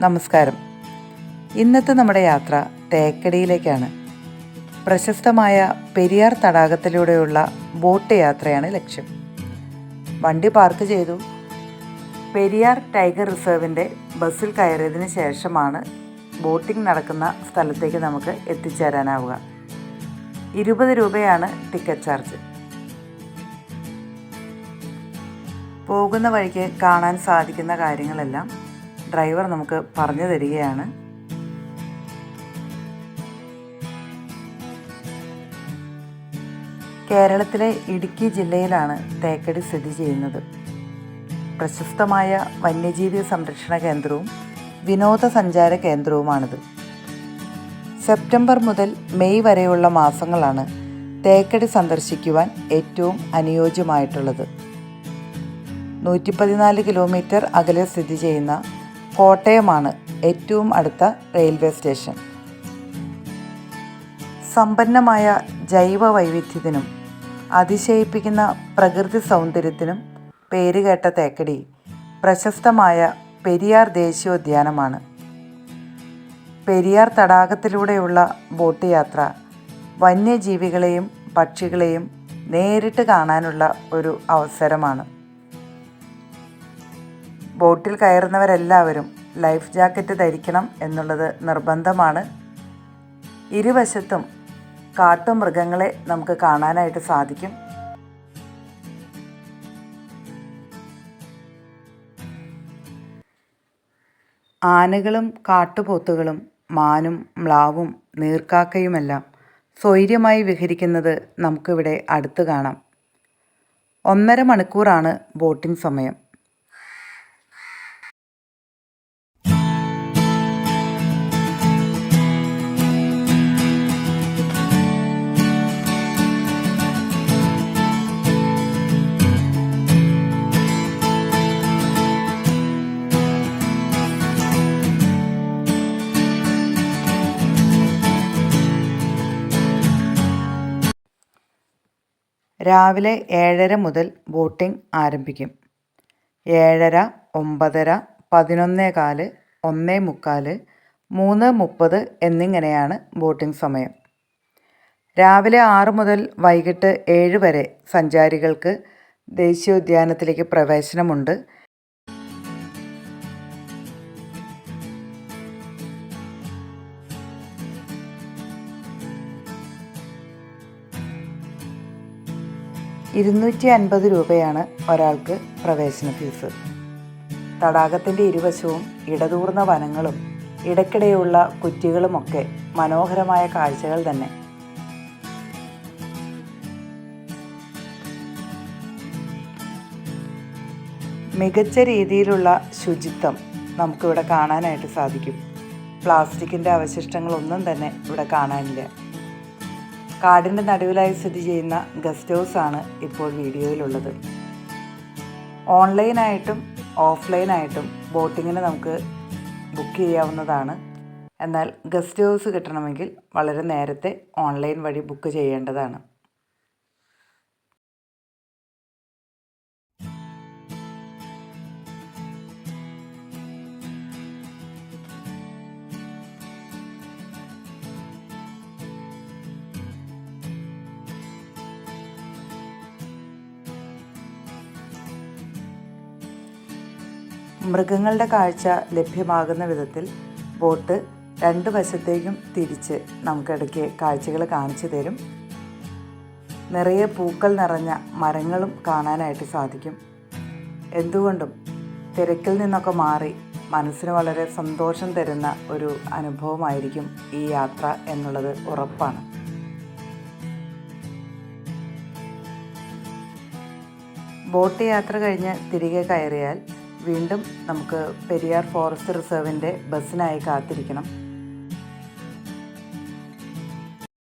നമസ്കാരം. ഇന്നത്തെ നമ്മുടെ യാത്ര തേക്കടിയിലേക്കാണ്. പ്രശസ്തമായ പെരിയാർ തടാകത്തിലൂടെയുള്ള ബോട്ട് യാത്രയാണ് ലക്ഷ്യം. വണ്ടി പാർക്ക് ചെയ്തു. പെരിയാർ ടൈഗർ റിസർവിന്റെ ബസ്സിൽ കയറിയതിന് ശേഷമാണ് ബോട്ടിംഗ് നടക്കുന്ന സ്ഥലത്തേക്ക് നമുക്ക് എത്തിച്ചേരാനാവുക. ഇരുപത് രൂപയാണ് ടിക്കറ്റ് ചാർജ്. പോകുന്ന വഴിക്ക് കാണാൻ സാധിക്കുന്ന കാര്യങ്ങളെല്ലാം ഡ്രൈവർ നമുക്ക് പറഞ്ഞു തരികയാണ്. കേരളത്തിലെ ഇടുക്കി ജില്ലയിലാണ് തേക്കടി സ്ഥിതി ചെയ്യുന്നത്. പ്രശസ്തമായ വന്യജീവി സംരക്ഷണ കേന്ദ്രവും വിനോദസഞ്ചാര കേന്ദ്രവുമാണിത്. സെപ്റ്റംബർ മുതൽ മെയ് വരെയുള്ള മാസങ്ങളാണ് തേക്കടി സന്ദർശിക്കുവാൻ ഏറ്റവും അനുയോജ്യമായിട്ടുള്ളത്. നൂറ്റി പതിനാല് കിലോമീറ്റർ അകലെ സ്ഥിതി ചെയ്യുന്ന കോട്ടയമാണ് ഏറ്റവും അടുത്ത റെയിൽവേ സ്റ്റേഷൻ. സമ്പന്നമായ ജൈവ വൈവിധ്യത്തിനും അതിശയിപ്പിക്കുന്ന പ്രകൃതി സൗന്ദര്യത്തിനും പേരുകേട്ട തേക്കടി പ്രശസ്തമായ പെരിയാർ ദേശീയോദ്യാനമാണ്. പെരിയാർ തടാകത്തിലൂടെയുള്ള ബോട്ട് യാത്ര വന്യജീവികളെയും പക്ഷികളെയും നേരിട്ട് കാണാനുള്ള ഒരു അവസരമാണ്. ബോട്ടിൽ കയറുന്നവരെല്ലാവരും ലൈഫ് ജാക്കറ്റ് ധരിക്കണം എന്നുള്ളത് നിർബന്ധമാണ്. ഇരുവശത്തും കാട്ടുമൃഗങ്ങളെ നമുക്ക് കാണാനായിട്ട് സാധിക്കും. ആനകളും കാട്ടുപോത്തുകളും മാനും മ്ലാവും നീർക്കാക്കയുമെല്ലാം സ്വൈര്യമായി വിഹരിക്കുന്നത് നമുക്കിവിടെ അടുത്ത് കാണാം. ഒന്നര മണിക്കൂറാണ് ബോട്ടിംഗ് സമയം. രാവിലെ ഏഴര മുതൽ ബോട്ടിംഗ് ആരംഭിക്കും. ഏഴര ഒമ്പതര പതിനൊന്നേ കാൽ ഒന്നേ മുക്കാൽ മൂന്ന് മുപ്പത് എന്നിങ്ങനെയാണ് ബോട്ടിംഗ് സമയം. രാവിലെ ആറ് മുതൽ വൈകിട്ട് ഏഴ് വരെ സഞ്ചാരികൾക്ക് ദേശീയോദ്യാനത്തിലേക്ക് പ്രവേശനമുണ്ട്. ഇരുന്നൂറ്റി അൻപത് രൂപയാണ് ഒരാൾക്ക് പ്രവേശന ഫീസ്. തടാകത്തിന്റെ ഇരുവശവും ഇടതൂർന്ന വനങ്ങളും ഇടയ്ക്കിടെയുള്ള കുറ്റികളുമൊക്കെ മനോഹരമായ കാഴ്ചകൾ തന്നെ. മികച്ച രീതിയിലുള്ള ശുചിത്വം നമുക്കിവിടെ കാണാനായിട്ട് സാധിക്കും. പ്ലാസ്റ്റിക്കിന്റെ അവശിഷ്ടങ്ങളൊന്നും തന്നെ ഇവിടെ കാണാനില്ല. കാടിന്റെ നടുവിലായി സ്ഥിതി ചെയ്യുന്ന ഗസ്റ്റ് ഹൗസ് ആണ് ഇപ്പോൾ വീഡിയോയിലുള്ളത്. ഓൺലൈനായിട്ടും ഓഫ്ലൈനായിട്ടും ബോട്ടിങ്ങിന് നമുക്ക് ബുക്ക് ചെയ്യാവുന്നതാണ്. എന്നാൽ ഗസ്റ്റ് ഹൗസ് കിട്ടണമെങ്കിൽ വളരെ നേരത്തെ ഓൺലൈൻ വഴി ബുക്ക് ചെയ്യേണ്ടതാണ്. മൃഗങ്ങളുടെ കാഴ്ച ലഭ്യമാകുന്ന വിധത്തിൽ ബോട്ട് രണ്ട് വശത്തേക്കും തിരിച്ച് നമുക്കിടയ്ക്ക് കാഴ്ചകൾ കാണിച്ചു തരും. നിറയെ പൂക്കൾ നിറഞ്ഞ മരങ്ങളും കാണാനായിട്ട് സാധിക്കും. എന്തുകൊണ്ടും തിരക്കിൽ നിന്നൊക്കെ മാറി മനസ്സിന് വളരെ സന്തോഷം തരുന്ന ഒരു അനുഭവമായിരിക്കും ഈ യാത്ര എന്നുള്ളത് ഉറപ്പാണ്. ബോട്ട് യാത്ര കഴിഞ്ഞ് തിരികെ കയറിയാൽ വീണ്ടും നമുക്ക് പെരിയാർ ഫോറസ്റ്റ് റിസർവിന്റെ ബസ്സിനായി കാത്തിരിക്കണം.